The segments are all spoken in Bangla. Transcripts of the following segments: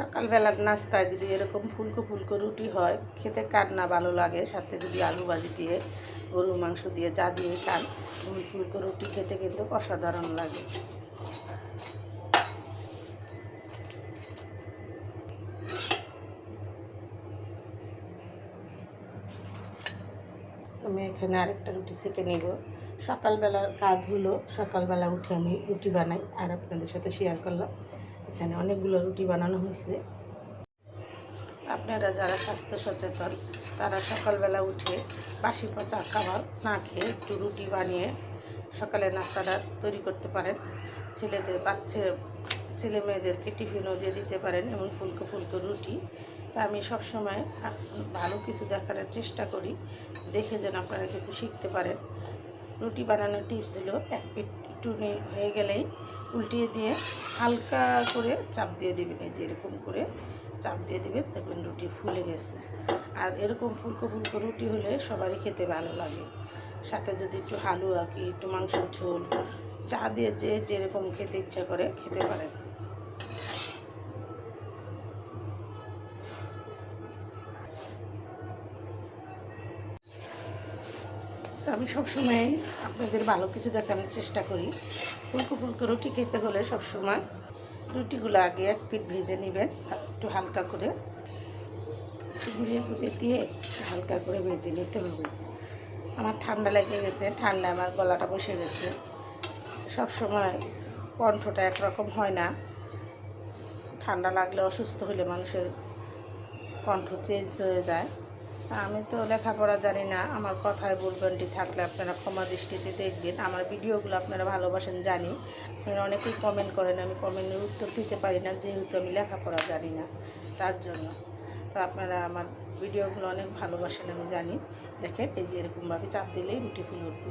সকালবেলার নাস্তায় যদি এরকম ফুলকো ফুলকো রুটি হয়, খেতে কার না ভালো লাগে? সাথে যদি আলু ভাজি দিয়ে, গরুর মাংস দিয়ে যা দিয়ে খান, ফুল ফুলকো রুটি খেতে কিন্তু অসাধারণ লাগে। আমি এখানে আরেকটা রুটি সেঁকে নিব। সকালবেলার কাজ হলো, সকালবেলা উঠে আমি রুটি বানাই, আর আপনাদের সাথে শেয়ার করলাম। এখানে অনেকগুলো রুটি বানানো হয়েছে। আপনারা যারা স্বাস্থ্য সচেতন, তারা সকালবেলা উঠে বাসি পচা খাবার না খেয়ে একটু রুটি বানিয়ে সকালে নাস্তাটা তৈরি করতে পারেন। ছেলেদের, বাচ্চা, ছেলে মেয়েদেরকে টিফিনও দিয়ে দিতে পারেন এমন ফুলকো ফুলকো রুটি। তা আমি সবসময় ভালো কিছু দেখানোর চেষ্টা করি, দেখে যেন আপনারা কিছু শিখতে পারেন। রুটি বানানোর টিপস হলো, এক পিঠ একটু হয়ে গেলেই উল্টিয়ে দিয়ে হালকা করে চাপ দিয়ে দেবেন, এই যে এরকম করে চাপ দিয়ে দেবেন, দেখবেন রুটি ফুলে গেছে। আর এরকম ফুলকো ফুলকো রুটি হলে সবারই খেতে ভালো লাগে। সাথে যদি একটু হালুয়া, কি একটু মাংসের ঝোল, চা দিয়ে যে যেরকম খেতে ইচ্ছা করে, খেতে পারেন তো আমি সবসময় আপনাদের ভালো কিছু দেখানোর চেষ্টা করি। ফুলকো ফুলকো রুটি খেতে হলে সবসময় রুটিগুলো আগে এক পিঠ ভেজে নেবেন, একটু হালকা করে। একটু ঘুরিয়ে দিয়ে হালকা করে ভেজে নিতে হবে। আমার ঠান্ডা লেগে গেছে, ঠান্ডা আমার গলাটা বসে গেছে। সব সময় কণ্ঠটা একরকম হয় না। ঠান্ডা লাগলে অসুস্থ হলে মানুষের কণ্ঠ চেঞ্জ হয়ে যায়। আমি তো লেখাপড়া জানি না, আমার কথায় বলবেনটি থাকলে আপনারা ক্ষমা দৃষ্টিতে দেখবেন। আমার ভিডিওগুলো আপনারা ভালোবাসেন, জানি। আপনারা অনেকেই কমেন্ট করেন, আমি কমেন্টের উত্তর দিতে পারি না, যেহেতু আমি লেখাপড়া জানি না, তার জন্য। তো আপনারা আমার ভিডিওগুলো অনেক ভালোবাসেন, আমি জানি। দেখেন, এই যে এরকমভাবে চাপ দিলেই রুটি ফুলে উঠবে।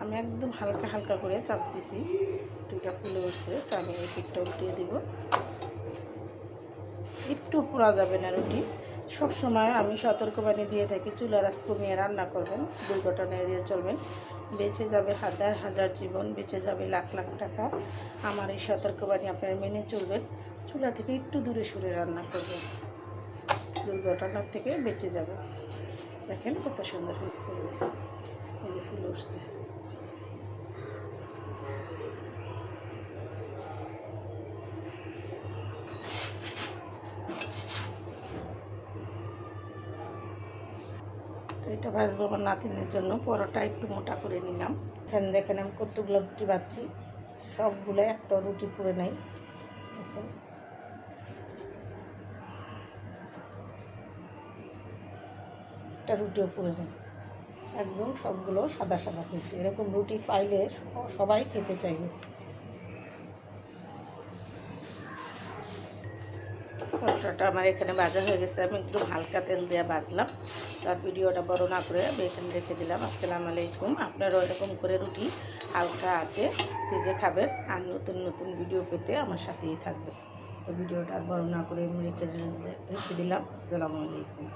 আমি একদম হালকা হালকা করে চাপ দিছি, রুটিটা ফুলে উঠছে, তো আমি এই পিঠটা উঠিয়ে দিব। একটু পোড়া যাবে না রুটি। সব সময় আমি সতর্কবাণী দিয়ে থাকি চুলার আঁচ কমিয়ে রান্না করবেন দুর্ঘটনা এড়িয়ে চলবেন। বেঁচে যাবে হাজার হাজার জীবন, বেঁচে যাবে লাখ লাখ টাকা। আমার এই সতর্কবাণী আপনারা মেনে চলবেন। চুলা থেকে একটু দূরে সরে রান্না করবেন। দুর্ঘটনার থেকে বেঁচে যাবে। দেখেন কত সুন্দর হয়েছে। এই যে ফুল উঠছে। তো এটা ভাজবো আমার নাতিনের জন্য। পরোটা একটু মোটা করে নিলাম। এখানে দেখেন আমি কতগুলো রুটি বাচ্ছি সবগুলো একটা রুটি পুড়ে নেই। দেখেন। একটা রুটিও পুড়ে নেই। একদম সবগুলো সাদা সাদা হয়েছে। এরকম রুটি পাইলে সবাই খেতে চাইবে। পরোটাটা আমার এখানে ভাজা হয়ে গেছে। আমি একটু হালকা তেল দিয়ে ভাজলাম। তার ভিডিওটা বড় না করে আমি এখানে রেখে দিলাম। আসসালামু আলাইকুম। আপনারও এরকম করে রুটি হালকা আছে ভেজে খাবেন আর নতুন নতুন ভিডিও পেতে আমার সাথেই থাকবে তো ভিডিওটা বড় না করে আমি রেখে রেখে দিলাম। আসসালামু আলাইকুম।